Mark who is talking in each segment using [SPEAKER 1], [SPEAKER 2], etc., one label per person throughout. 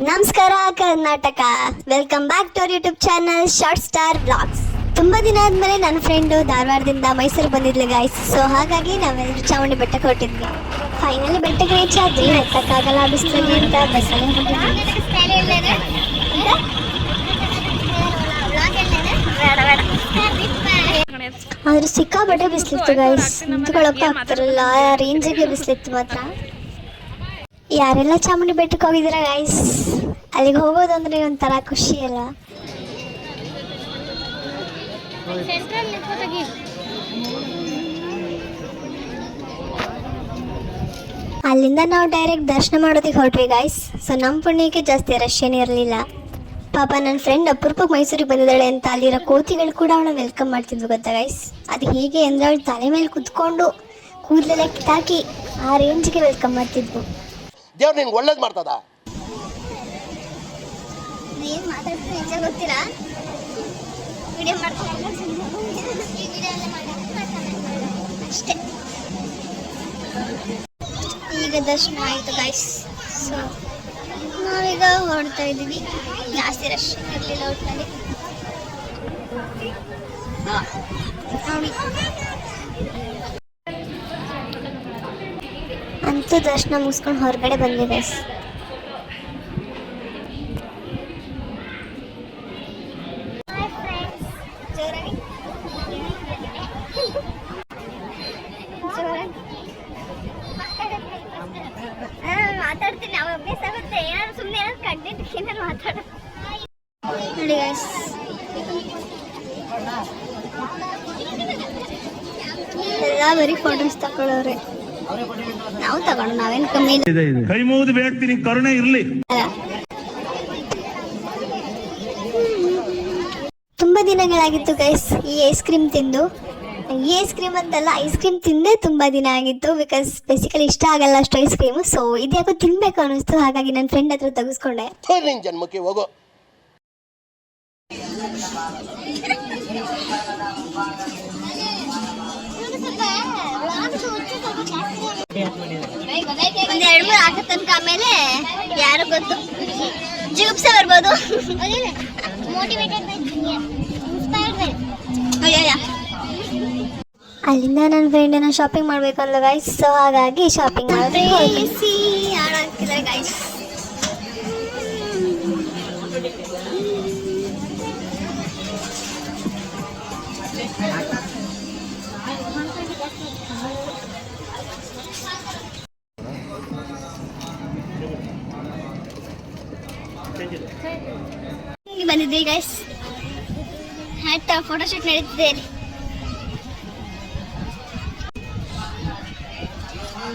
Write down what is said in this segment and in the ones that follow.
[SPEAKER 1] ನಮಸ್ಕಾರ, Karnataka. Welcome back to our YouTube channel short star blogs ತುಂಬಾ ದಿನ ಆದ್ಮೇಲೆ ನನ್ನ ಫ್ರೆಂಡು ಧಾರವಾಡದಿಂದ ಮೈಸೂರು ಬಂದಿದ್ಲು ಗಾಯ್ಸ್ ಸೊ ಹಾಗಾಗಿ ನಾವೆಲ್ಲರೂ ಚಾಮುಂಡಿ ಬೆಟ್ಟಕ್ಕೆ ಹೊರಟಿದ್ವಿ. ಫೈನಲಿ ಬೆಟ್ಟಕ್ಕೆ ರೀಚ್ ಆದ್ವಿ. ಹತ್ತಕ್ಕಾಗಲ್ಲ ಬಿಸಿಲಿಗೆ ಅಂತ ಬಸ್ಸಲ್ಲಿ ಆದ್ರೆ ಸಿಕ್ಕಾಪಟ್ಟೆ ಬಿಸಿಲಿತ್ತು ಗೈಸ್ ನಿಂತ್ಕೊಳಕ್ಕೂ ಆಗ್ತಿರಲ್ಲ ರೇಂಜಿಗೆ ಬಿಸಿಲಿತ್ತು ಮಾತ್ರ. ಯಾರೆಲ್ಲ ಚಾಮುಂಡಿ ಬೆಟ್ಟಕ್ಕೆ ಹೋಗಿದ್ದೀರಾ ಗೈಸ್ ಅಲ್ಲಿಗೆ ಹೋಗೋದು ಒಂಥರ ಖುಷಿ ಅಲ್ಲ? ಅಲ್ಲಿಂದ ನಾವು ಡೈರೆಕ್ಟ್ ದರ್ಶನ ಮಾಡೋದಕ್ಕೆ ಹೊರಟ್ರಿ ಗಾಯ್ಸ್ ಸೊ ನಮ್ಮ ಪುಣ್ಯಕ್ಕೆ ಜಾಸ್ತಿ ರಶ್ ಏನು ಇರಲಿಲ್ಲ. ಪಾಪ ನನ್ನ ಫ್ರೆಂಡ್ ಅಪರೂಪಕ್ಕೆ ಮೈಸೂರಿಗೆ ಬಂದಿದ್ದಾಳೆ ಅಂತ ಅಲ್ಲಿರೋ ಕೋತಿಗಳು ಕೂಡ ಅವಳ ವೆಲ್ಕಮ್ ಮಾಡ್ತಿದ್ವು, ಗೊತ್ತಾ ಗೈಸ್ ಅದು ಹೀಗೆ ಅಂದರೆ ಅವಳು ತಲೆ ಮೇಲೆ ಕುತ್ಕೊಂಡು ಕೂದಲೆಲ್ಲ ಕಿತ್ತಾಕಿ ಆ ರೇಂಜ್ಗೆ ವೆಲ್ಕಮ್ ಮಾಡ್ತಿದ್ವು.
[SPEAKER 2] ದೇವ್ರು ನಿನ್ಗೆ ಒಳ್ಳೇದು ಮಾಡ್ತದ?
[SPEAKER 1] ಏನು ಮಾತಾಡ್ತೀನಿ ನಿಜ ಗೊತ್ತಿಲ್ಲ. ವಿಡಿಯೋ ಅಷ್ಟೇ. ಈಗ ದರ್ಶನ ಆಯ್ತು ಗಾಯ್ಸ್ ಸೊ ನಾವೀಗ ಹೊರಡ್ತಾ ಇದ್ದೀವಿ. ಜಾಸ್ತಿ ರಶ್ ಇರಲಿಲ್ಲ ಒಟ್ಟಿನಲ್ಲಿ ನೋಡಿ ಅಂತೂ ದರ್ಶನ ಮುಗಿಸ್ಕೊಂಡು ಹೊರಗಡೆ ಬಂದೆ ಗೈಸ್ ಮಾತಾಡ್ತೀನಿ ನಾವು ಅಭ್ಯಾಸ ಆಗುತ್ತೆ ಏನಾದ್ರು ಸುಮ್ಮನೆ ಏನಾದ್ರು ಕಂಟೆಂಟ್ ಏನಾದ್ರು ಮಾತಾಡ ನೋಡಿ ಗೈಸ್ ಎಲ್ಲ ಬರೀ ಫೋಟೋಸ್ ತಗೊಳ್ಳೋರೆ ನಾವು ತಗೊಂಡು ನಾವೇನು ಕಮ್ಮಿ ಇಲ್ಲ
[SPEAKER 3] ಕೈ ಮುಗಿದು ಬೇಡ್ತೀನಿ ಕರುಣೆ ಇರ್ಲಿ.
[SPEAKER 1] ತುಂಬಾ ದಿನಗಳಾಗಿತ್ತು ಗೈಸ್ ಈ ಐಸ್ ಕ್ರೀಮ್ ತಿಂದು. ಈ ಐಸ್ ಕ್ರೀಮ್ ಅಂತಲ್ಲ ಐಸ್ ಕ್ರೀಮ್ ತಿಂದೇ ತುಂಬಾ ದಿನ ಆಗಿತ್ತು ಬಿಕಾಸ್ ಬೇಸಿಕಲಿ ಇಷ್ಟ ಆಗಲ್ಲ ಅಷ್ಟು ಐಸ್ ಕ್ರೀಮ್ ಸೊ ಇದ್ಯಾಕೋ ತಿನ್ಬೇಕು ಅನಿಸ್ತು ಹಾಗಾಗಿ ನನ್ನ ಫ್ರೆಂಡ್ ಹತ್ರ ತೆಗೆಸ್ಕೊಂಡೆ.
[SPEAKER 2] ಜನ್ಮಕ್ಕೆ ಹೋಗೋ.
[SPEAKER 1] ಒಂದ್ ಎರಡು ತನಕ ಆಮೇಲೆ ಯಾರು ಗೊತ್ತು ಜುಗುಪ್ಸೆ ಬರ್ಬೋದು. ಅಲ್ಲಿಂದ ನನ್ನ ಫ್ರೆಂಡನ್ನ ಶಾಪಿಂಗ್ ಮಾಡ್ಬೇಕಲ್ಲ ಗೈಸ್ ಸೊ ಹಾಗಾಗಿ ಶಾಪಿಂಗ್ ಮಾಡಿಸಿ ಗೈಸ್ ಇಲ್ಲಿ ಬಂದಿದ್ವಿ ಗೈಸ್ ಹ್ಯಾಟ್ ಫೋಟೋಶೂಟ್ ನಡೀತಿದೆ ಇಲ್ಲಿ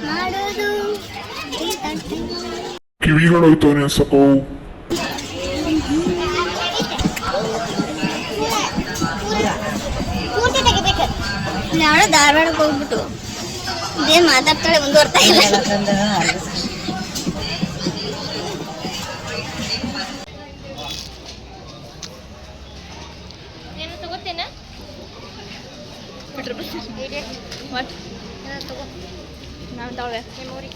[SPEAKER 1] ಮಾಡೋದು
[SPEAKER 4] ಕಿವಿಗಳೋಯ್ತವನೆ ಸಕೋ
[SPEAKER 1] ಪೂರ್ತಿ ತೆಗಿಬೇಕು ನಾಳೆ ಧಾರವಾಡಕ್ಕೆ ಹೋಗ್ಬಿಟ್ಟು ಇದೇನ್ ಮಾತಾಡ್ತಾಳೆ ಮುಂದುವರ್ತಾ ಇಲ್ಲ
[SPEAKER 5] ಏನು ತಗೋತೇನ ವಾಟ್ ನಾನು ತಗೊಳ್ಳೆ ಮೆಮೊರಿ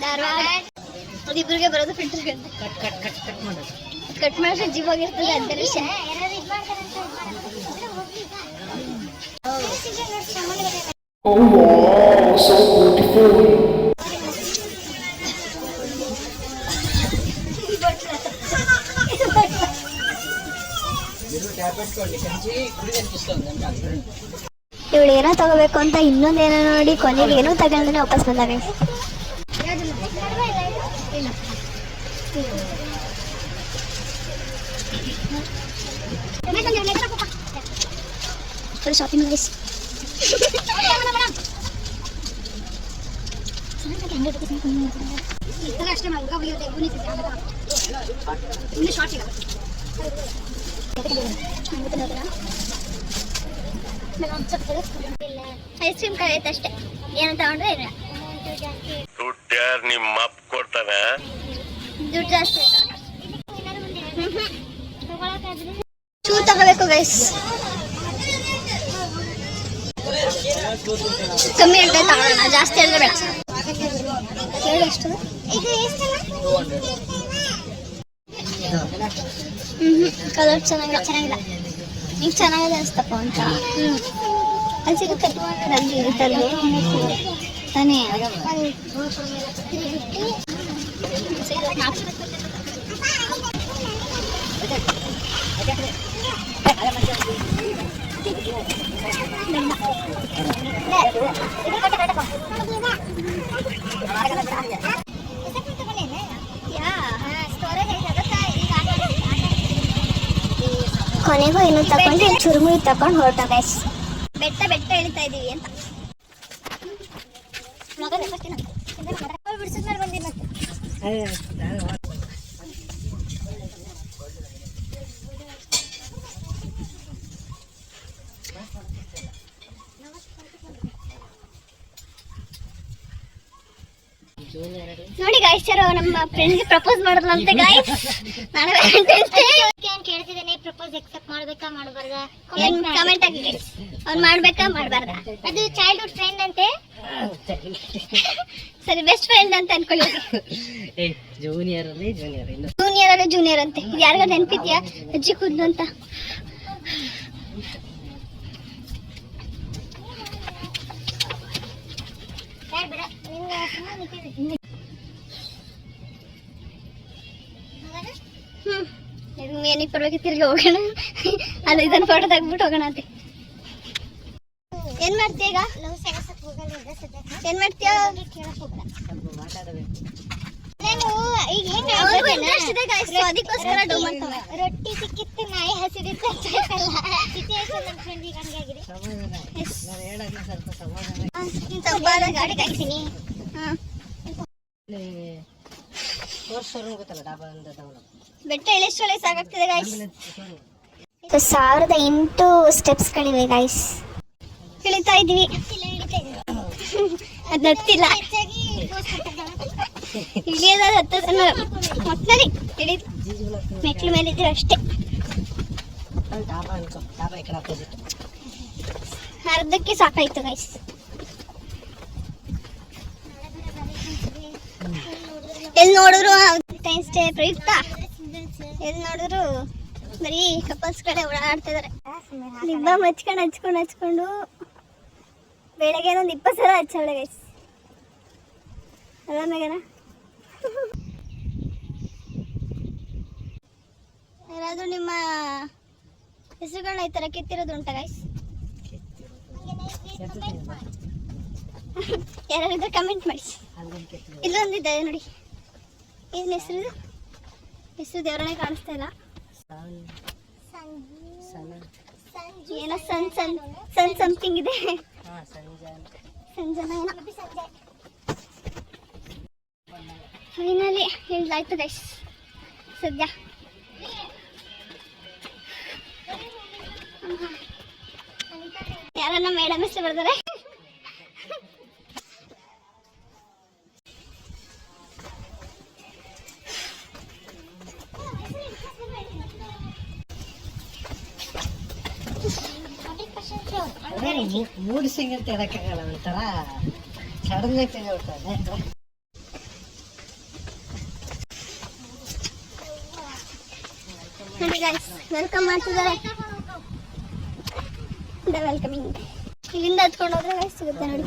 [SPEAKER 1] ಧಾರವಾಡ ಅದಿಬ್ರಿಗೆ ಬರೋದು filter cut cut cut cut ಮಾಡೋದು ಕಟ್ ಮಾಡಿದ್ರೆ ಜೀವ ಹೋಗಿರ್ತದೆ ಅಂತ ವಿಷಯ
[SPEAKER 4] Oh wow, so beautiful.
[SPEAKER 1] ಇವಳು ಏನೋ ತಗೋಬೇಕು ಅಂತ ಇನ್ನೊಂದೇನೋ ನೋಡಿ ಕೊನೆಗೆ ಏನೋ ತಗೊಂಡ್ರೆ ವಾಪಸ್ ಬಂದಾಗ ಶಾಪಿಂಗ್ ಗೈಸ್ ಅಷ್ಟೇ ಶಾರ್ಟ್ ಐಸ್ ಕ್ರೀಮ್ ಕರೆಯುತ್ತೆ ಅಷ್ಟೇ. ಏನಂತ ತಗೊಂಡ್ರೆ ಇಲ್ಲ.
[SPEAKER 2] ದುಡ್ಡು ಯಾರು ನಿಮ್ಮ ಅಪ್ಪ ಕೊಡ್ತಾನೆ?
[SPEAKER 1] ದುಡ್ಡು ಜಾಸ್ತಿ ಚೂರು
[SPEAKER 6] ತಗೋಬೇಕು ಗೈಸ್ ಕಮ್ಮಿ ತಗೊಳ್ಳೋಣ ಜಾಸ್ತಿ ಅಂದ್ರೆ ಬೇಡ. ಹೇಳು ಎಷ್ಟು ಕಲರ್ ಚೆನ್ನಾಗಿಲ್ಲ. ಚೆನ್ನಾಗಿಲ್ಲ. ನಿಂಗೆ ಚೆನ್ನಾಗಿದೆ ಅನಿಸ್ತಪ್ಪ ಅಂತ. ಹ್ಮ್. ಅಲ್ಲಿ ಸಿಗುತ್ತೆ. ಅಲ್ಲಿ ಇರುತ್ತಲ್ಲಿ ತಾನೇ. ಕೊನೆಗೂ ಇನ್ನು ತಕೊಂಡು ಚುರುಮುರಿ ತಕೊಂಡು ಹೊರಟ ಗೈಸ್ ಬೆಟ್ಟ ಬೆಟ್ಟ ಇಳಿತಾ ಇದೀವಿ ಅಂತ. ಬಿಡಿಸಿದ್ಮೇಲೆ ಬಂದಿ ಮತ್ತೆ. ನೋಡಿ ಗಾಯ್ಸ್ ಯಾರೋ ನಮ್ಮ ಫ್ರೆಂಡ್ಗೆ ಪ್ರಪೋಸ್ ಮಾಡಿದ್ಲಂತೆ ಗಾಯ್ಸ್ ನಾನು
[SPEAKER 2] ಕೇಳ್ತಿದ್ದೀನಿ ಕೇಳ್ತಿದ್ದೇನೆ ಪ್ರಪೋಸ್ ಎಕ್ಸೆಪ್ಟ್ ಮಾಡ್ಬೇಕಾ ಮಾಡಬಾರ್ದಾ?
[SPEAKER 6] ಕಮೆಂಟ್ ಆಗಿ ಅವ್ನು ಮಾಡ್ಬೇಕಾ ಮಾಡಬಾರ್ದ?
[SPEAKER 2] ಅದು ಚೈಲ್ಡ್ಹುಡ್ ಫ್ರೆಂಡ್ ಅಂತೆ?
[SPEAKER 6] ಸರಿ ಬೆಸ್ಟ್ ಫ್ರೆಂಡ್ ಅಂತ ಅನ್ಕೊಳ್ಳಿ.
[SPEAKER 7] ಜೂನಿಯರ್ ಅಲ್ಲಿ ಜೂನಿಯರ್
[SPEAKER 6] ಜೂನಿಯರ್ ಅಲ್ಲ ಜೂನಿಯರ್ ಅಂತೆ. ಇದು ಯಾರಿಗ ನೆನ್ಪಿದ್ಯಾ? ಅಜ್ಜಿ ಕೂದ್ಲು ಅಂತ
[SPEAKER 2] ಬೇಡ ಬೇಡ ನಿಮ್ಗೆ ಸುಮ್ಮನೆ ನಿಂತಿದೆ.
[SPEAKER 6] ಹ್ಮ್ ಇದು ಏನಿಗೆ ಪರವಾಗಿ ತಿರ್ಗಿ ಹೋಗೋಣ ಅಲ್ಲ ಇದನ್ನ ಫೋಟೋ ತೆಗ್ಬಿಟ್ಟು ಹೋಗೋಣ ಅಂತೆ ಏನ್ ಮಾಡ್ತೀಯ ಈಗ ಏನ್ ಮಾಡ್ತೀಯ.
[SPEAKER 2] ರೊಟ್ಟಿ ಸಿಕ್ಕಿತ್ತು ನಾಯಿ
[SPEAKER 6] ಬಾದ ಗಾಡಿ ಕಾಯ್ತೀನಿ ಬೆಟ್ಟ ಇಳಿಷ್ಟೊಳಗೆ ಸಾಕಾಗ್ತಿದೆ ಗಾಯ್ಸ್ ಸಾವಿರದ ಎಂಟು ಸ್ಟೆಪ್ಸ್ಗಳಿವೆ ಗಾಯ್ಸ್ ಇಳಿತಾ ಇದ್ವಿ. ಅದು ಹತ್ತಿಲ್ಲ. ಇಳಿಯೋದಾದ ಹತ್ತದ ಒಟ್ಟಿನಲ್ಲಿ ಇಳಿ ಮೆಟ್ಲ ಮೇಲೆ ಇದ್ದೀವಿ ಅಷ್ಟೇ ಅರ್ಧಕ್ಕೆ ಸಾಕಾಯ್ತು ಗೈಸ್ ಎಲ್ಲಿ ನೋಡಿದ್ರು ಟೈಮ್ ಸ್ಟೇ ಪ್ರಯುಕ್ತ? ಎಲ್ಲಿ ನೋಡಿದ್ರು ಬರೀ ಕಪಲ್ಸ್ ಕಡೆ ಓಡಾಡ್ತಿದಾರೆ ನಿಬ್ಬ ಹಚ್ಕೊಂಡು ಹಚ್ಕೊಂಡು ಹಚ್ಕೊಂಡು ಬೆಳಗ್ಗೆ ಒಂದು ಇಪ್ಪತ್ತು ಸಲ ಹಚ್ಚೋಳೆ ಗೈಸ್ ಅಲ್ಲ ಯಾರಾದ್ರೂ ನಿಮ್ಮ ಹೆಸರುಗಳನ್ನ ಈ ಥರ ಕಿತ್ತಿರೋದು ಉಂಟ ಗೈಸ್ ಯಾರಾದ್ರೂ ಕಮೆಂಟ್ ಮಾಡಿ. ಇಲ್ಲೊಂದಿದ್ದಾರೆ ನೋಡಿ. ಏನು ಹೆಸರು? ಹೆಸರು ದೇವರನ್ನೇ ಕಾಣಿಸ್ತಾ ಇಲ್ಲ. ಏನೋ ಸನ್ ಸನ್ ಸನ್ ಸಮಥಿಂಗ್ ಇದೆ. ಸಂಜನ. ಏನೋ ಫೈನಲಿ ಹೇಳ್ದಾಯ್ತು ಗೈಸ್ ಸದ್ಯ. ಯಾರನ್ನ ಮೇಡಮ್ ಹೆಸರು ಬರ್ತಾರೆ?
[SPEAKER 7] ಮೂಡ್ ಸಿಂಗ್ ಅಂತ ಹೇಳಕ್ಕಾಗಲ್ಲ ಒಂಥರ ಸಡನ್ ಆಗಿ ತೆಗೆದುಬಿಡ್ತಾರೆ
[SPEAKER 6] ಗಾಯ್ಸ್ ವೆಲ್ಕಮ್ ವೆಲ್ಕಮಿಂಗ್ ಇಲ್ಲಿಂದ ಹತ್ಕೊಂಡು ಗೈಸ್ ಸಿಗುತ್ತೆ ನೋಡಿ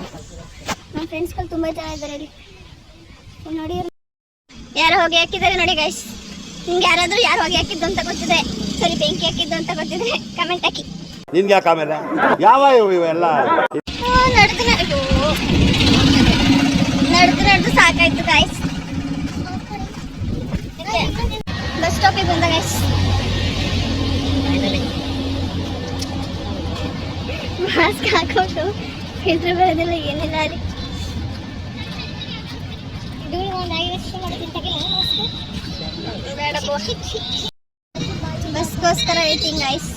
[SPEAKER 6] ನಮ್ಮ ಫ್ರೆಂಡ್ಸ್ಗಳು ತುಂಬಾ ಜನ ಇದ್ದಾರೆ ಇಲ್ಲಿ ನೋಡಿ ಯಾರು ಹೋಗಿ ಹಾಕಿದ್ದಾರೆ ನೋಡಿ ಗೈಸ್ ನಿಮ್ಗೆ ಯಾರಾದರೂ ಯಾರು ಹೋಗಿ ಹಾಕಿದ್ದು ಅಂತ ಗೊತ್ತಿದೆ ಸರಿ ಬೆಂಕಿ ಹಾಕಿದ್ದು ಅಂತ ಗೊತ್ತಿದ್ರೆ ಕಮೆಂಟ್ ಹಾಕಿ
[SPEAKER 8] ನಿನ್ಗೆ ಯಾಕೆ ಆಮೇಲೆ? ಯಾವ ಇವು ಇವೆಲ್ಲ
[SPEAKER 6] ಸಾಕಾಯ್ತು ಗಾಯ್ಸ್ ಬಸ್ ಸ್ಟಾಪಿಗೆ ಬಂದ ಗಾಯ್ಸ್ ಮಾಸ್ಕ್ ಹಾಕೊಂಡು ಹೆಸರು ಬರೋದಿಲ್ಲ ಏನಿಲ್ಲ ಅಲ್ಲಿ.
[SPEAKER 2] ಧೂಳು ಒಂದು ಐದು ವರ್ಷ ಮಾಡೋದಿದ್ದಾಗೆ
[SPEAKER 6] ಬೇಡ ಬಸ್ಗೋಸ್ಕರ ಐತಿ ಗಾಯ್ಸ್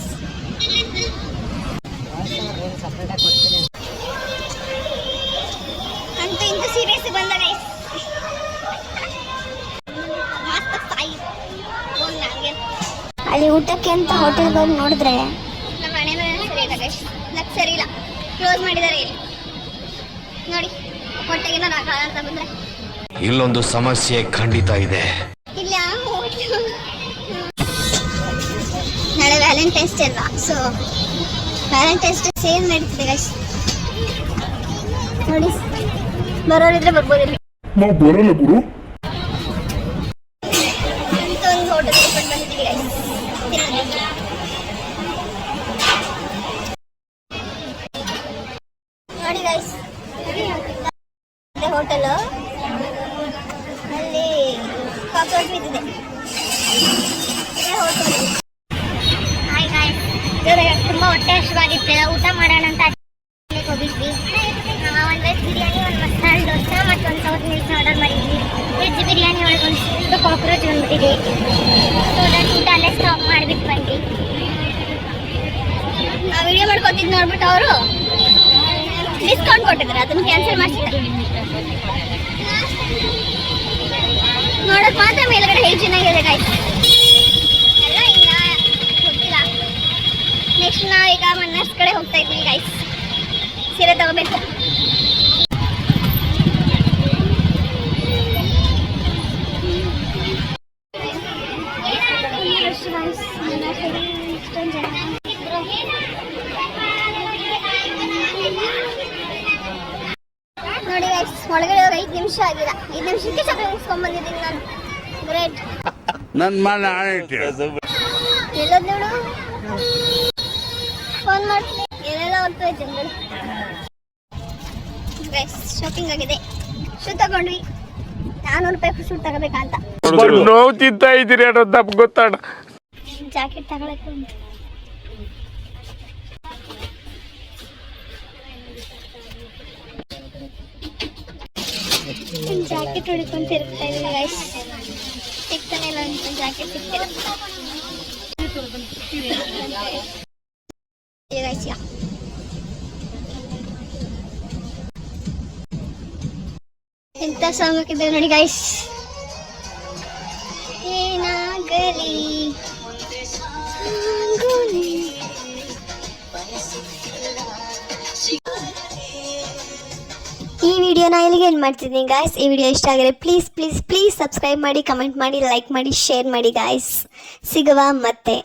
[SPEAKER 6] ಅಂತ ಇಂತ ಸೀರಿಯಸ್ ಬಂದ ಗೈಸ್
[SPEAKER 1] ಅಲ್ಲಿ ಊಟಕ್ಕೆ ಅಂತ ಹೋಟೆಲ್ ಹೋಗಿ ನೋಡಿದ್ರೆ?
[SPEAKER 6] ನಮ್ಮ ಮನೆ ಮೇಲೆ ಸರಿ ಇಲ್ಲ ಗೈಸ್ ಲಕ್ ಸರಿ ಇಲ್ಲ. ಕ್ಲೋಸ್ ಮಾಡಿದ್ದಾರೆ ಇಲ್ಲಿ. ನೋಡಿ ಹೊಟ್ಟೆಗೆ ನಾನು ಅಂತ ಬಂದ್ರೆ.
[SPEAKER 9] ಇಲ್ಲೊಂದು ಸಮಸ್ಯೆ ಖಂಡಿತ ಇದೆ.
[SPEAKER 6] ವ್ಯಾಲೆಂಟೈನ್ಸ್ ಡೇ ಅಲ್ವಾ ಸೊ ವ್ಯಾಲೆಂಟೈನ್ಸ್ ಡೇ ಸೇಲ್ ನಡೀತಿದೆ ಗೈಸ್ ನೋಡಿ. ಬರೋರಿದ್ರೆ ಬರ್ಬೋದು ಇಲ್ಲಿ
[SPEAKER 4] ನಾವು ಬರಲ್ಲ ಗುರು.
[SPEAKER 6] ಇಂಥ ಒಂದು ಹೋಟೆಲ್ ಓಪನ್ ಬಂದಿದ್ದೀವಿ ಗೈಸ್ ನೋಡಿ ಗೈಸ್ ಹೋಟೆಲು ತುಂಬ ಹೊಟ್ಟೆ ಹಸಿವಾಗಿತ್ತು ಊಟ ಮಾಡೋಣ ಅಂತ ಹೋಗಿದ್ವಿ. ಒಂದು ವೆಜ್ ಬಿರಿಯಾನಿ, ಒಂದು ಮಸಾಲೆ ದೋಸೆ ಮತ್ತು ಒಂದು ಸೌತ್ ಮಿಲ್ಸ್ ಆರ್ಡರ್ ಮಾಡಿದ್ವಿ. ವೆಜ್ ಬಿರಿಯಾನಿ ಒಳಗೆ ಒಂದು ಕಾಕ್ರೋಚ್ ಬಂದ್ಬಿಟ್ಟಿದೆ. ಸೊ ಅದನ್ನು ಊಟ ಅಲ್ಲೇ ಸ್ಟಾಪ್ ಮಾಡಿಬಿಟ್ಟು ಬಂದ್ವಿ ಆ ವಿಡಿಯೋ ಮಾಡ್ಕೊತಿದ್ದು ನೋಡ್ಬಿಟ್ಟು ಅವರು? ಡಿಸ್ಕೌಂಟ್ ಕೊಟ್ಟಿದ್ದಾರೆ ಅದನ್ನು ಕ್ಯಾನ್ಸಲ್ ಮಾಡಿಸಿದ್ದಾರೆ ನೋಡಕ್ ಮಾತ್ರ ಮೇಲ್ಗಡೆ ಹೇಗೆ ಚೆನ್ನಾಗಿದೆ ಗಾಯ್ಸ್ ಎಲ್ಲ ಇನ್ನ ಗೊತ್ತಿಲ್ಲ ನೆಕ್ಸ್ಟ್ ನಾವೀಗ ಕಡೆ ಹೋಗ್ತಾ ಇದ್ವಿ ಗೈಸ್ ಸೀರೆ ತಗೋಬೇಕು. ನೋಡಿ ಗೈಸ್ ಒಳಗಡೆ ಹೋಗಿ ಐದು ನಿಮಿಷ ಆಗಿಲ್ಲ ಐದು ನಿಮಿಷಕ್ಕೆ ಶಾಪಿಂಗ್ ಮುಗಿಸ್ಕೊಂಡ್ ಬಂದಿದ್ದೀನಿ ನಾನು. ಗ್ರೇಟ್
[SPEAKER 10] ನನ್ನ ಮನೆ
[SPEAKER 6] ಎಲ್ಲೋದ್ ನೋಡು. ಜನಗಳು ಗೈಸ್ ಶಾಪಿಂಗ್ ಆಗಿದೆ. ಶೂ ತಗೊಂಡ್ವಿ. ನಾನೂರು ರೂಪಾಯಿ ಶೂ ತಗೋಬೇಕಂತ ಅಂತ.
[SPEAKER 3] ನೋವು ತಿಂತಾ ಇದ್ದೀರಿ ಅನ್ನೋದು ನಮ್ಗೆ ಗೊತ್ತಾಡ
[SPEAKER 6] ಜಾಕೆಟ್ ತಗೊಳಕ್ಕೆ ಜಾಕೆಟ್ ಹೊಡ್ಕೊಂತಿರ್ತಾ ತಿರುಗ್ತಾ ಇದ್ದೀನಿ ಗೈಸ್ ಸಿಗ್ತಾನೆ ಇಲ್ಲ ಅಂತ ಜಾಕೆಟ್ ಸಿಗ್ತಿಲ್ಲ. Guys, ಯಾ. ಎಂತ ಹಾಕಿದ್ದಾರೆ ನೋಡಿ ಗೈಸ್ ಏನಾಗಲಿ.
[SPEAKER 1] ಈ ವಿಡಿಯೋನ ಇಲ್ಲಿಗೆ ಏನು ಮಾಡ್ತಿದ್ದೀನಿ ಗಾಯ್ಸ್ ಈ ವಿಡಿಯೋ ಇಷ್ಟ ಆಗಿದೆ ಪ್ಲೀಸ್ ಪ್ಲೀಸ್ ಪ್ಲೀಸ್ ಸಬ್ಸ್ಕ್ರೈಬ್ ಮಾಡಿ ಕಮೆಂಟ್ ಮಾಡಿ ಲೈಕ್ ಮಾಡಿ ಶೇರ್ ಮಾಡಿ ಗಾಯ್ಸ್ ಸಿಗುವ ಮತ್ತೆ.